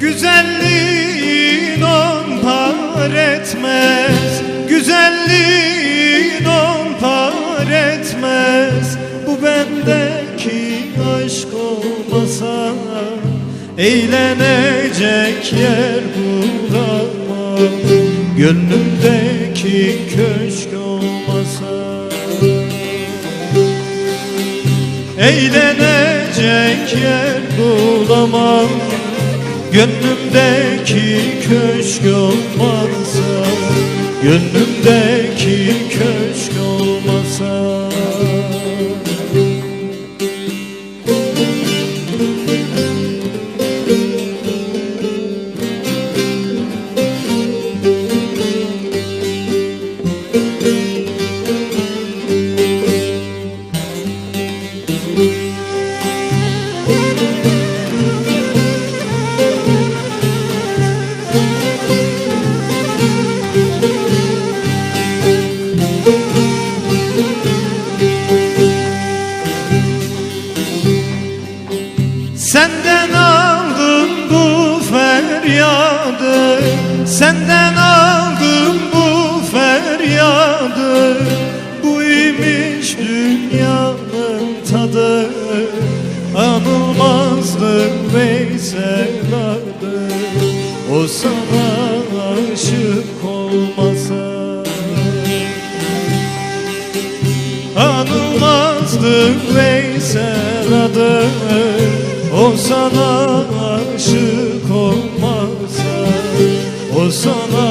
Güzelliğin on par etmez. Güzelliğin on par etmez. Bu bendeki aşk olmasa Eğlenecek yer bulamam Gönlümdeki köşk olmasa Eğlenecek yer bulamam. Gönlümdeki köşk olmasa Gönlümdeki köşk Senden aldım bu feryadı. Senden aldım bu feryadı. Bu imiş dünyanın Anılmazdı Veysel adı. O sana aşık olmasa O sana